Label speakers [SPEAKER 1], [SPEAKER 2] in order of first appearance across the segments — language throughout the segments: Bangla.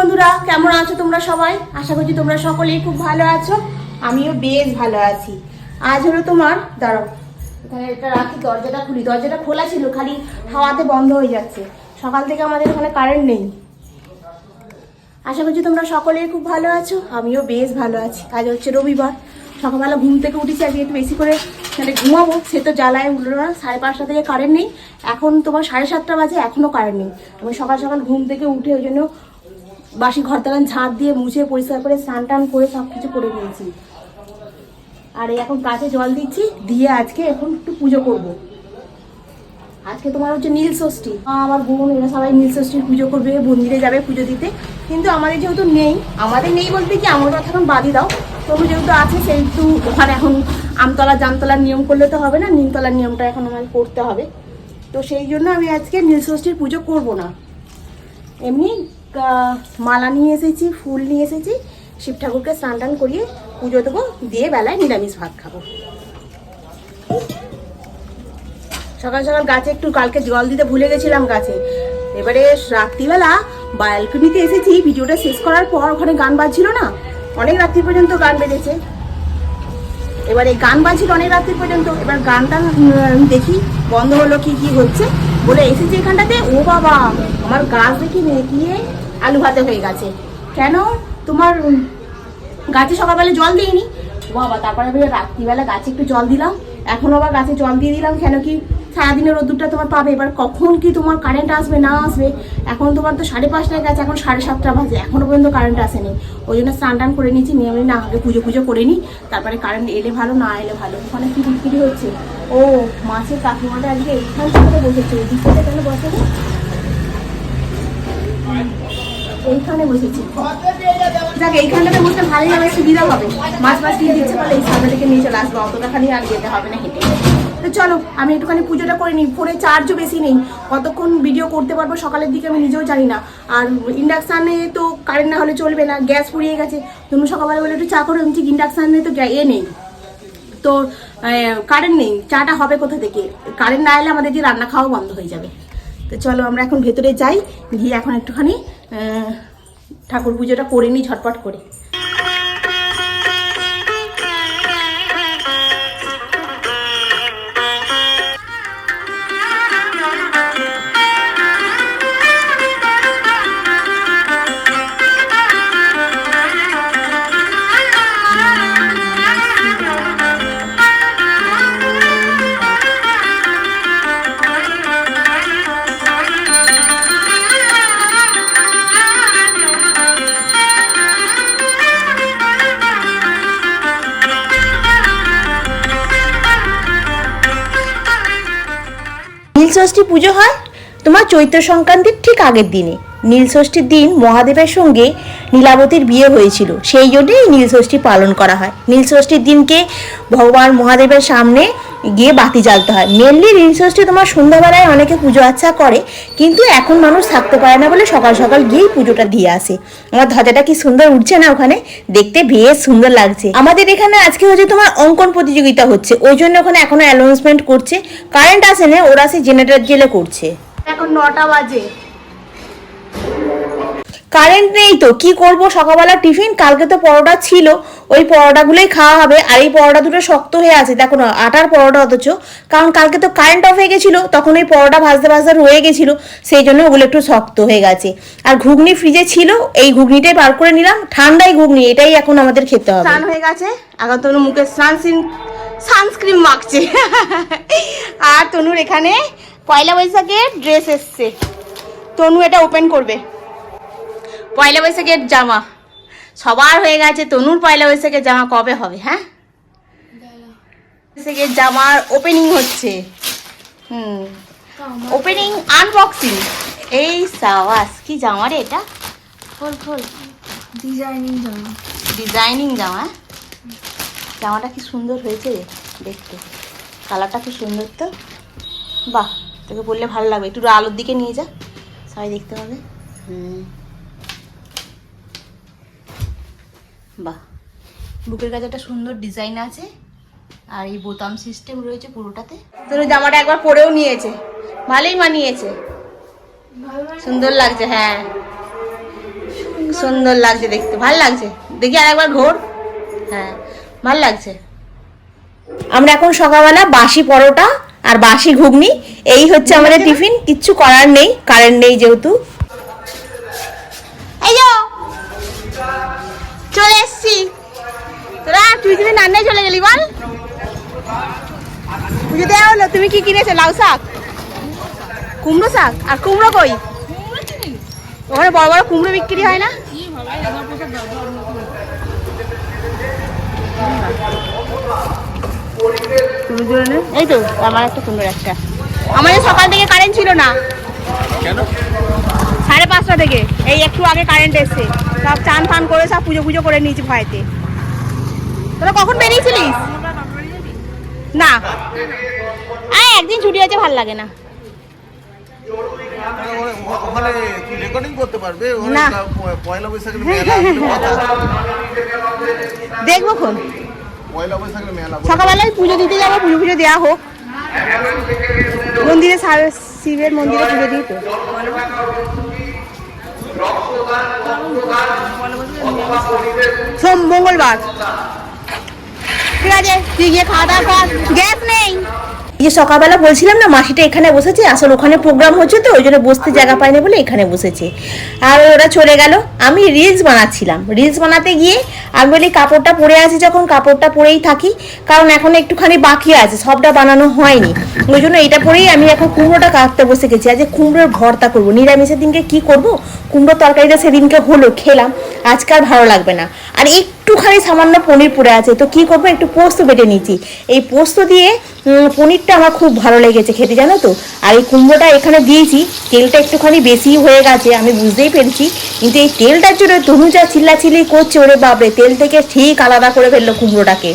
[SPEAKER 1] বন্ধুরা, কেমন আছো তোমরা সবাই? আশা করছি তোমরা সকলেই খুব ভালো আছো। আমিও বেশ ভালো আছি। আজ হলো তোমার, দাঁড়াও। এখানে এটা রাখি, দরজাটা খুলি। দরজাটা খোলা ছিল, খালি হাওয়াতে বন্ধ হয়ে যাচ্ছে। সকাল থেকে আমাদের এখানে কারেন্ট নেই। আশা করছি তোমরা সকলেই খুব ভালো আছো। আমিও বেশ ভালো আছি। আজ হচ্ছে রবিবার। সকালবেলা ঘুম থেকে উঠেছি আজকে একটু বেশি করে মানে ঘুমাবো, সে তো জ্বালায় উঠল না। সাড়ে পাঁচটা থেকে কারেন্ট নেই। এখন তোমার সাড়ে সাতটা বাজে এখনও কারেন্ট নেই। আমি সকাল সকাল ঘুম থেকে উঠে ওই জন্য বাসি ঘর তালান, ঝাঁট দিয়ে মুছে পরিষ্কার করে স্নান টান করে সব কিছু করে নিয়েছি। আর এখন গাছে জল দিচ্ছি, দিয়ে আজকে এখন একটু পুজো করব। আজকে তোমার হচ্ছে নীল ষষ্ঠী। আমার বোন, এরা সবাই নীল ষষ্ঠীর পুজো করবে, মন্দিরে যাবে পুজো দিতে। কিন্তু আমাদের যেহেতু নেই, আমাদের নেই বলতে কি, আমার কথা এখন বাদই দাও। তবু যেহেতু আছে সেহেতু ওখানে এখন আমতলা জামতলার নিয়ম করলে তো হবে না, নিমতলার নিয়মটা এখন আমাকে করতে হবে। তো সেই জন্য আমি আজকে নীল ষষ্ঠীর পুজো করব না। এমনি মালা নিয়ে এসেছি, ফুল নিয়ে এসেছি। শিব ঠাকুরকে স্নান টান করিয়ে পুজো দেবো, দিয়ে বেলায় নিরামিষ ভাত খাব। সকাল সকাল গাছে একটু কালকে জল দিতে ভুলে গেছিলাম গাছে। এবারে রাত্রিবেলা ব্যালকনিতে এসেছি, ভিডিওটা শেষ করার পর ওখানে গান বাজছিল না? অনেক রাত্রি পর্যন্ত গান বেজেছে। এবার এই গান বাজছিল অনেক রাত্রি পর্যন্ত। এবার গানটা দেখি, বন্ধ হলো কি কি হচ্ছে। বলে এসেছি এখানটাতে। ও বাবা! আমার গাছ দেখি নেকিয়ে আলু ভাতে হয়ে গেছে। কেন? তোমার গাছে সকালবেলা জল দিইনি? বাবা, তারপরে আমি রাত্রিবেলা গাছে একটু জল দিলাম। এখন আবার গাছে জল দিয়ে দিলাম, কেন কি সারাদিনের রোদ্দুরটা তোমার পাবে। এবার কখন কি তোমার কারেন্ট আসবে, না আসবে? এখন তোমার তো সাড়ে পাঁচটায় গেছে, এখন সাড়ে সাতটা বাজে এখনও পর্যন্ত কারেন্ট আসেনি। ওই জন্য স্নান টান করে নিয়েছি, নিয়ে আমি না আগে পুজো পুজো করে নিই, তারপরে কারেন্ট এলে ভালো, না এলে ভালো। ওখানে কি বিক্রি হচ্ছে? ও, মাছের কাকিমাটা আজকে এইখান থেকে বসেছে, ওই থেকে কেন বসেনি? এইখানে বসেছি। দেখ এইখানটাতে বসতে ভালোই হবে সুবিধা হবে। মাছ মাছ দিয়ে দিচ্ছে বলে এই সামনে থেকে নিয়ে চলে আসব অতটা খালি আর যেতে হবে না হেঁটে। তো চলো, আমি একটুখানি পুজোটা করে নিই, ফোনে চার্জও বেশি নেই। কতক্ষণ ভিডিও করতে পারব সকালের দিকে আমি নিজেও জানি না। আর ইন্ডাকশানে তো কারেন্ট না হলে চলবে না গ্যাস পুড়িয়ে গেছে। তুমি সকালবেলা বলে, একটু চা করে। আমি ইন্ডাকশানে তো এ নেই। তো কারেন্ট নেই, চাটা হবে কোথা থেকে? কারেন্ট না এলে আমাদের যে রান্না খাওয়া বন্ধ হয়ে যাবে। তো চলো আমরা এখন ভেতরে যাই, গিয়ে এখন একটুখানি ঠাকুর পুজোটা করে নিই ঝটপট করে। নীলষষ্ঠী পুজো হয় তোমার চৈত্র সংক্রান্তির ঠিক আগের দিনে। নীলষষ্ঠীর দিন মহাদেবের সঙ্গে নীলাবতীর বিয়ে হয়েছিল। সেই জন্যেই নীলষষ্ঠী পালন করা হয়। নীলষষ্ঠীর দিনকে ভগবান মহাদেবের সামনে গিয়ে বাতি জ্বালতে হয়। মেনলি নীলষষ্ঠী তোমার সন্ধ্যাবেলায় অনেকে পুজো আচ্ছা করে, কিন্তু এখন মানুষ থাকতে পারে না বলে সকাল সকাল গিয়েই পুজোটা দিয়ে আসে। আমার ধ্বজাটা কি সুন্দর উঠছে না ওখানে? দেখতে বেশ সুন্দর লাগছে। আমাদের এখানে আজকে হচ্ছে তোমার অঙ্কন প্রতিযোগিতা হচ্ছে। ওই জন্য ওখানে এখনও অ্যানাউন্সমেন্ট করছে। কারেন্ট আসে না ওরা সে জেনারেটর জেলে করছে। এখন নটা বাজে। কারেন্ট নেই তো, কি করব? সকালবেলা টিফিন কালকে তো পরোটা ছিল। ওই পরোটাগুলোই খাওয়া হবে। আর এই পরোটা দুটো শক্ত হয়ে আছে। দেখো না, আটার পরোটা অথচ। কারণ কালকে তো কারেন্ট অফ হয়ে গেছিল, তখন ওই পরোটা ভাজতে ভাজতে রয়ে গেছিল। সেই জন্য ওগুলো একটু শক্ত হয়ে গেছে। আর ঘুগনি ফ্রিজে ছিল, এই ঘুগনিটাই বার করে নিলাম। ঠান্ডাই ঘুগনি, এটাই এখন আমাদের খেতে হবে। স্নান হয়ে গেছে। এখন তনু মুখে সানস্ক্রিন সানস্ক্রিন মাখছে। আর তনুর এখানে পয়লা বৈশাখের ড্রেস এসছে। তনু এটা ওপেন করবে। পয়লা বৈশাখের জামা। সবার হয়ে গেছে তনুর পয়লা বৈশাখের জামা কবে হবে হ্যাঁ? বৈশাখের জামার ওপেনিং হচ্ছে। হুম ওপেনিং আনবক্সিং এই সাওয়াস কি জামা রে এটা? খোল খোল।
[SPEAKER 2] ডিজাইনিং জামা।
[SPEAKER 1] ডিজাইনিং জামা হ্যাঁ? জামাটা কি সুন্দর হয়েছে রে দেখতে। কালারটা খুব সুন্দর তো? বাহ তোকে বললে ভালো লাগবে। একটু আলোর দিকে নিয়ে যা সবাই দেখতে হবে হুম। বাহ। বুকের কাছে একটা সুন্দর ডিজাইন আছে আর এই বোতাম সিস্টেম রয়েছে পুরোটাতে। তোর জামাটা একবার পরেও নিয়েছে। ভালোই মানিয়েছে। সুন্দর লাগছে হ্যাঁ।
[SPEAKER 3] সুন্দর লাগছে দেখতে। ভালো লাগছে। দেখি আর একবার ঘোর। হ্যাঁ ভালো লাগছে। আমরা এখন সকালবেলা বাসি পরোটা আর বাসি ঘুগনি। এই হচ্ছে আমাদের টিফিন কিচ্ছু করার নেই কারেন্ট নেই যেহেতু। তুই তুমি চলে গেলি বল। পুজো দেওয়া হলো তুমি কি কিনেছো লাউ শাক? কুমড়ো শাক? আর কুমড়ো কই? ওখানে বড় বড় কুমড়ো বিক্রি হয় না? এই তো আমার একটা সুন্দর একটা। আমাদের সকাল থেকে কারেন্ট ছিল না।
[SPEAKER 4] কেন?
[SPEAKER 3] সাড়ে পাঁচটা থেকে। এই একটু আগে কারেন্ট এসছে। সব চান ফান করে সব পুজো পুজো করে নিয়েছি ভয়তে তোরা কখন বেরিয়েছিলিস? না। আয় একদিন ছুটি আছে ভালো লাগে না।
[SPEAKER 4] ওখানে রেকর্ডিং করতে পারবে?
[SPEAKER 3] না।
[SPEAKER 4] পয়লা বৈশাখের মেলা।
[SPEAKER 3] দেখব
[SPEAKER 4] পয়লা বৈশাখের মেলা
[SPEAKER 3] সকালবেলায় পুজো দিতে যাব পুজো পুজো দেওয়া হোক। মন্দিরে শিবের মন্দিরে পুজো দিই তো। সোম মঙ্গলবার। এই যে সকালবেলা বলছিলাম না, মাসিটা এখানে বসেছে, আসলে ওখানে প্রোগ্রাম হচ্ছে তো, ওই জন্য বসতে জায়গা পায়নি বলে এখানে বসেছে। আর ওরা চলে গেল। আমি রিলস বানাচ্ছিলাম। রিলস বানাতে গিয়ে আমি বলি, কাপড়টা পরে আছি যখন, কাপড়টা পরেই থাকি। কারণ এখন একটুখানি বাকি আছে, সবটা বানানো হয়নি। ওই জন্য এটা পরেই আমি এখন কুমড়োটা কাটতে বসে গেছি। আজ কুমড়োর ভর্তা করব। নিরামিষের দিনকে কি করব? কুমড়োর তরকারিটা সেদিনকে হলো, খেলাম। আজকে আর ভালো লাগবে না। আর একটুখানি সামান্য পনির পড়ে আছে। তো কি করব? একটু পোস্ত বেটে নিচ্ছি। এই পোস্ত দিয়ে পনিরটা আমার খুব ভালো লেগেছে খেতে, জানো তো? আর এই কুমড়োটা এখানে দিয়েছি। তেলটা একটুখানি বেশি হয়ে গেছে, আমি বুঝতেই পেরেছি। কিন্তু এই তেলটার জন্য তনুজা চিল্লাচিল্লি করছে, ওরে বাবরে তেল থেকে ঠিক আলাদা করে ফেলল কুমড়োটাকে।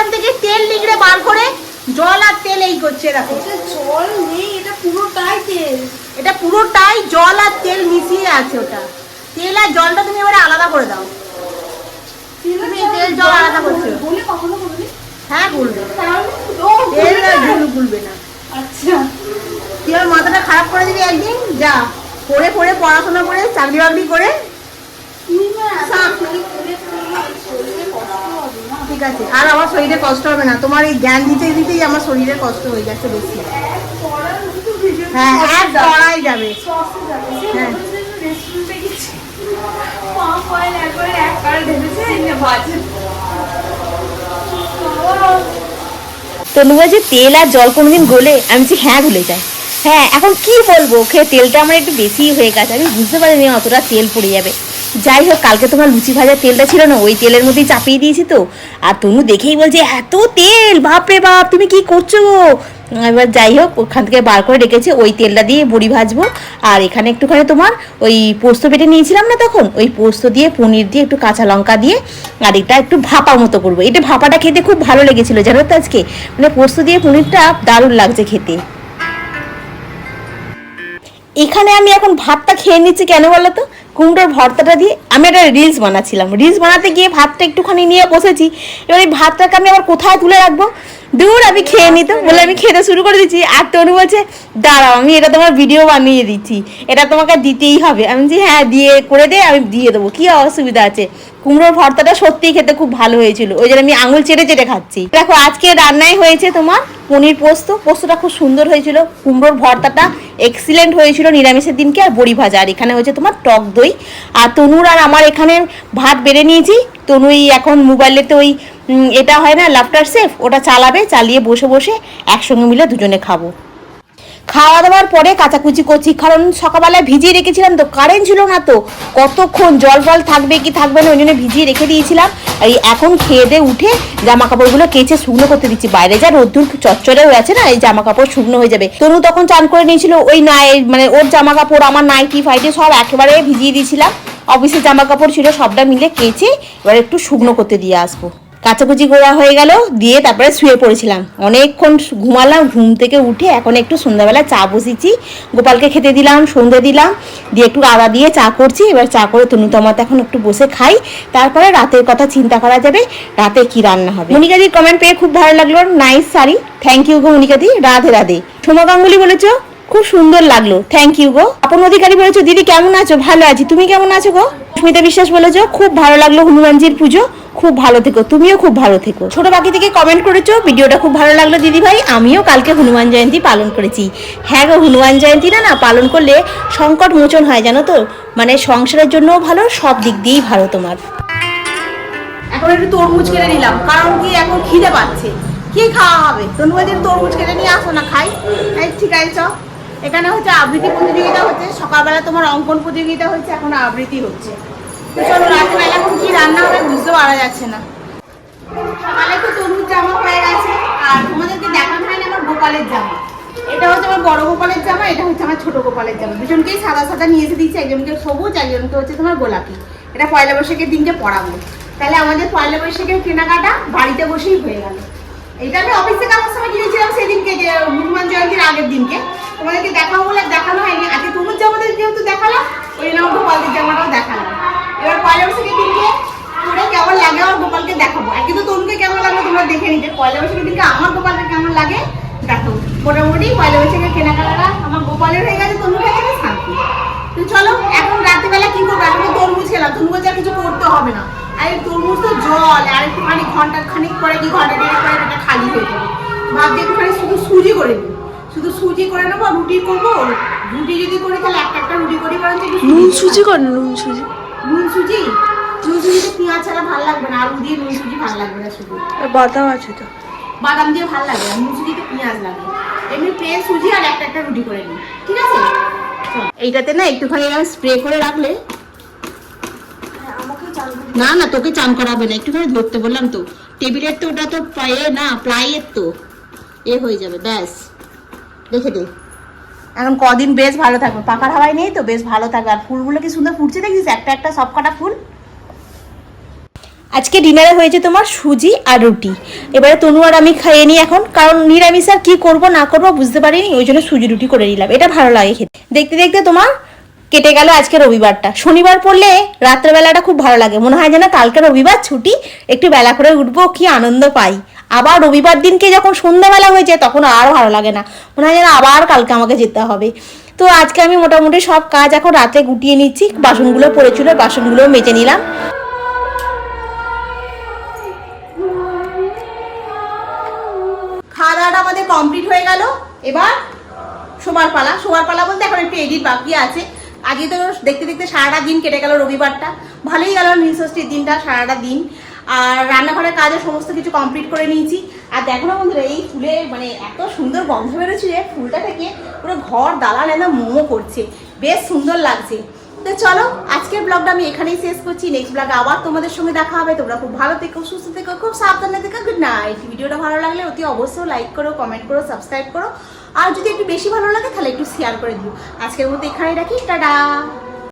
[SPEAKER 3] এইখান থেকে তেল নিগড়ে বার করে জল আর তেল এই করছে দেখো।
[SPEAKER 2] জল নেই এটা পুরোটাই তেল।
[SPEAKER 3] এটা পুরোটাই জল আর তেল মিশিয়ে আছে ওটা। তেল আর জলটা তুমি এবারে আলাদা করে দাও। তুমি তেল জল আলাদা করছ।
[SPEAKER 2] বলে কখনো বলবি।
[SPEAKER 3] হ্যাঁ গুলবে তেল গুল গুলবে না।
[SPEAKER 2] আচ্ছা।
[SPEAKER 3] তুই আমার মাথাটা খারাপ করে দিবি একদিন যা। পড়ে পড়ে পড়াশোনা করে চাকরি বাকরি করে
[SPEAKER 2] তুই না
[SPEAKER 3] সাপ।
[SPEAKER 2] করে করে শরীরে কষ্ট হবে না
[SPEAKER 3] ঠিক আছে। আর আমার শরীরে কষ্ট হবে না। তোমার এই জ্ঞান দিতে দিতেই আমার শরীরে কষ্ট হয়ে যাচ্ছে বেশি। হ্যাঁ এক পড়াই যাবে। হ্যাঁ। তেল আর জল কোনোদিন গলে? আমি বলছি হ্যাঁ গলে যায় হ্যাঁ এখন কি বলব? খেয়ে তেলটা আমার একটু বেশি হয়ে গেছে। আমি বুঝতে পারিনি অতটা তেল পড়ে যাবে। যাই হোক, কালকে তোমার লুচি ভাজার তেলটা ছিল না, ওই তেলের মধ্যেই চাপিয়ে দিয়েছি তো। আর তনু দেখেই বলছে, এত তেল বাপরে বাপ, তুমি কি করছ এবার যাই হোক, ওখান থেকে বার করে রেখেছে, ওই তেলটা দিয়ে বড়ি ভাজবো। আর এখানে একটুখানি তোমার ওই পোস্ত বেটে নিয়েছিলাম না তখন? ওই পোস্ত দিয়ে, পনির দিয়ে, একটু কাঁচা লঙ্কা দিয়ে, আর এটা একটু ভাপা মতো করব। এটা ভাপাটা খেতে খুব ভালো লেগেছিল, জানো তো আজকে? মানে পোস্ত দিয়ে পনিরটা দারুণ লাগছে খেতে। এখানে আমি এখন ভাতটা খেয়ে নিচ্ছি কেন বলো তো? কুমড়োর ভর্তাটা দিয়ে আমি একটা রিলস বানাচ্ছিলাম। রিলস বানাতে গিয়ে ভাতটা একটুখানি নিয়ে বসেছি। এবার এই ভাতটাকে আমি আবার কোথায় তুলে রাখব? দূর, আমি খেয়ে নিতাম বলে আমি খেতে শুরু করে দিচ্ছি। আর তনু বলছে, দাঁড়াও, আমি এটা তোমার ভিডিও বানিয়ে দিচ্ছি। এটা তোমাকে দিতেই হবে। আমি বলছি হ্যাঁ দিয়ে করে দে, আমি দিয়ে দেবো। কী অসুবিধা আছে? কুমড়োর ভর্তাটা সত্যিই খেতে খুব ভালো হয়েছিল। ওই জন্য আমি আঙুল চেটে চেটে খাচ্ছি। দেখো, আজকে রান্নাই হয়েছে তোমার পনির পোস্ত। পোস্তটা খুব সুন্দর হয়েছিল। কুমড়োর ভর্তাটা এক্সিলেন্ট হয়েছিল নিরামিষের দিনকে আর বড়ি ভাজা। আর এখানে হয়েছে তোমার টক দই। আর তনুর আর আমার এখানে ভাত বেড়ে নিয়েছি। তনুই এখন মোবাইলেতে ওই এটা হয় না লাফটার সেফ ওটা চালাবে, চালিয়ে বসে বসে একসঙ্গে মিলে দুজনে খাব। খাওয়া দাওয়ার পরে কাচাকুচি করছি, কারণ সকালবেলায় ভিজিয়ে রেখেছিলাম তো কারেন্ট ছিল না তো। কতক্ষণ জল ফল থাকবে কি থাকবে না, ওই জন্য ভিজিয়ে রেখে দিয়েছিলাম। এই এখন খেয়ে দিয়ে উঠে জামা কাপড়গুলো কেচে শুকনো করতে দিচ্ছি। বাইরে যা রোদ্দুর চচ্চড়ে হয়ে আছে না, এই জামা কাপড় শুকনো হয়ে যাবে। তনু তখন চান করে নিয়েছিল ওই নাই মানে ওর জামা কাপড় আমার নাইটি, ফাইটি সব একেবারে ভিজিয়ে দিয়েছিলাম। অফিসের জামা কাপড় ছিল, সবটা মিলে কেচে এবার একটু শুকনো করতে দিয়ে আসব।
[SPEAKER 1] কাচাকুচি করা হয়ে গেল, দিয়ে তারপরে শুয়ে পড়েছিলাম। অনেকক্ষণ ঘুমালাম, ঘুম থেকে উঠে এখন একটু সন্ধ্যাবেলা চা বসেছি। গোপালকে খেতে দিলাম, সন্ধে দিলাম, দিয়ে একটু আদা দিয়ে চা করছি। এবার চা করে তনুতমাতে এখন একটু বসে খাই। তারপরে রাতের কথা চিন্তা করা যাবে, রাতে কি রান্না হবে। মনিকাদির কমেন্ট পেয়ে খুব ভালো লাগল। নাইস শাড়ি থ্যাংক ইউ গো মনিকাদি রাধে রাধে। সোমা গাঙ্গুলি বলেছ, খুব সুন্দর লাগল। থ্যাংক ইউ গো। আপন অধিকারী বলেছ, দিদি কেমন আছো? ভালো আছি। তুমি কেমন আছো গো? স্মিতা বিশ্বাস বলেছ, খুব ভালো লাগল হনুমানজির পুজো। খুব ভালো থেকো তুমিও খুব ভালো থেকো। ছোট বাকি থেকে কমেন্ট করেছ ভিডিওটা খুব ভালো লাগল দিদি ভাই আমিও কালকে হনুমান জয়ন্তী পালন করেছি। হ্যাঁ গো হনুমান জয়ন্তী না না পালন করলে সংকট মোচন হয় জানো তো? মানে সংসারের জন্যও ভালো সব দিক দিয়েই ভালো তোমার। এখন একটু তরমুজ কেটে নিলাম কারণ কি এখন খিদে পাচ্ছে। কি খাওয়া হবে? তনুবাদিন তরমুজ কেটে নিয়ে আসো না খাই। এই ঠিক আছে চ এখানে হচ্ছে আবৃত্তি প্রতিযোগিতা হচ্ছে সকালবেলা তোমার অঙ্কন প্রতিযোগিতা হচ্ছে এখন আবৃত্তি হচ্ছে। তো চলো রাত্রেবেলা এখন কি রান্না হবে বুঝতে পারা যাচ্ছে না। সকালে তো তরমুজ জামা হয়ে গেছে, আর তোমাদেরকে দেখানো হয়নি আমার গোপালের জামা। এটা হচ্ছে আমার বড় গোপালের জামা, এটা হচ্ছে আমার ছোট গোপালের জামা। দুজনকেই সাদা সাদা নিয়ে এসে দিচ্ছি একজনকে সবুজ, একজনকে হচ্ছে তোমার গোলাপি। এটা পয়লা বৈশাখের দিনকে পরাবো। তাহলে আমাদের পয়লা বৈশাখের কেনাকাটা বাড়িতে বসেই হয়ে গেল। এটা আমি অফিসে কাজের সময় কিনেছিলাম সেদিনকে যে, হনুমান জয়ন্তীর আগের দিনকে। তোমাদেরকে দেখাবো বলে দেখানো হয়নি। আজকে তরমুজ জামাদের যেহেতু দেখালাম, ওই জন্য আমার গোপালের জামাটাও দেখালাম। এবার পয়লা বৈশাখের দিনকে পরে কেমন লাগে আমার গোপালকে দেখাবো। আর কিন্তু তরুণকে কেমন লাগল তোমরা দেখে নিতে। পয়লা বৈশাখের দিনকে আমার গোপালকে কেমন লাগে দেখো মোটামুটি পয়লা বৈশাখের কেনাকাটা আমার গোপালের হয়ে গেছে তরুণ হয়ে গেছে শান্তি। তো চলো এখন রাত্রিবেলা কি করব? এখন তো তরমুজ খেলাম। তরমুজ আর কিছু করতে হবে না। আর এই তরমুজ তো জল আর একটুখানি ঘণ্টা খানিক পরে কি ঘণ্টা দেড়েক পরে এটা খালি হয়ে যাবে। ভাবছি একটুখানি শুধু সুজি করে নিই শুধু সুজি করে নেব রুটি করব। রুটি যদি করি তাহলে একটা একটা রুটি করি কারণ
[SPEAKER 2] নুন সুজি কর নুন সুজি।
[SPEAKER 1] নুন সুজি নুন সুজিতে পেঁয়াজ ছাড়া ভালো লাগবে না আলু দিয়ে নুন সুজি ভালো লাগবে না শুধু।
[SPEAKER 2] বাদাম আছে তো।
[SPEAKER 1] বাদাম দিয়ে ভালো লাগবে না নুন সুজিতে পেঁয়াজ লাগবে এমনি প্লেন সুজি আর একটা একটা রুটি করে নিই ঠিক আছে। এইটাতে না একটুখানি স্প্রে করে রাখলে না না তোকে চান করাবে না একটুখানি ধরতে বললাম তো। টেবিলের তো ওটা তো পায়ে না প্লাইয়ের তো। এ হয়ে যাবে ব্যাস। দেখে দে। এখন কদিন বেশ ভালো থাকবে। পাকার হাওয়ায় নেই তো, বেশ ভালো থাকবে। আর ফুলগুলো কি সুন্দর ফুটছে দেখিস? একটা একটা সব কটা ফুল। আজকে ডিনারে হয়েছে তোমার সুজি আর রুটি। এবারে তনু আর আমি খাইয়ে নিই এখন, কারণ নিরামিষ আর কি করব, না করব বুঝতে পারিনি, ওই জন্য সুজি রুটি করে নিলাম। এটা ভালো লাগে খেতে। দেখতে দেখতে তোমার কেটে গেল আজকে রবিবারটা। শনিবার পড়লে রাত্রেবেলাটা খুব ভালো লাগে। মনে হয় যেন কালকে রবিবার ছুটি, একটু বেলা করে উঠবো, কি আনন্দ পাই। আবার রবিবার দিনকে যখন সন্ধ্যাবেলা হয়ে যায়, তখন আর ভালো লাগে না। মনে হয় যেন আবার কালকে আমাকে যেতে হবে। তো আজকে আমি মোটামুটি সব কাজ এখন রাতে গুটিয়ে নিচ্ছি। বাসনগুলো পড়েছিল বাসনগুলো মেজে নিলাম। খাওয়া দাওয়াটা আমাদের কমপ্লিট হয়ে গেল। এবার শোবার পালা। শোবার পালা বলতে এখন একটু এডিট বাকি আছে। আগে তো দেখতে দেখতে সারাটা দিন কেটে গেল রবিবারটা। ভালোই গেল নীলষষ্ঠীর দিনটা, সারাটা দিন। আর রান্নাঘরের কাজে সমস্ত কিছু কমপ্লিট করে নিয়েছি। আর দেখো না বন্ধুরা, এই ফুলে মানে এত সুন্দর গন্ধ বেরোচ্ছে যে ফুলটা থেকে পুরো ঘর দালান একদম মোমো করছে। বেশ সুন্দর লাগছে। তো চলো, আজকের ব্লগটা আমি এখানেই শেষ করছি। নেক্সট ব্লগে আবার তোমাদের সঙ্গে দেখা হবে। তোমরা খুব ভালো থেকো, সুস্থ থেকো, খুব সাবধানে থেকো। গুড নাইট ভিডিওটা ভালো লাগলে অতি অবশ্যই লাইক করো কমেন্ট করো সাবস্ক্রাইব করো। আর যদি একটু বেশি ভালো লাগে, তাহলে একটু শেয়ার করে দিও। আজকের মতো এখানেই রাখি। টাটা!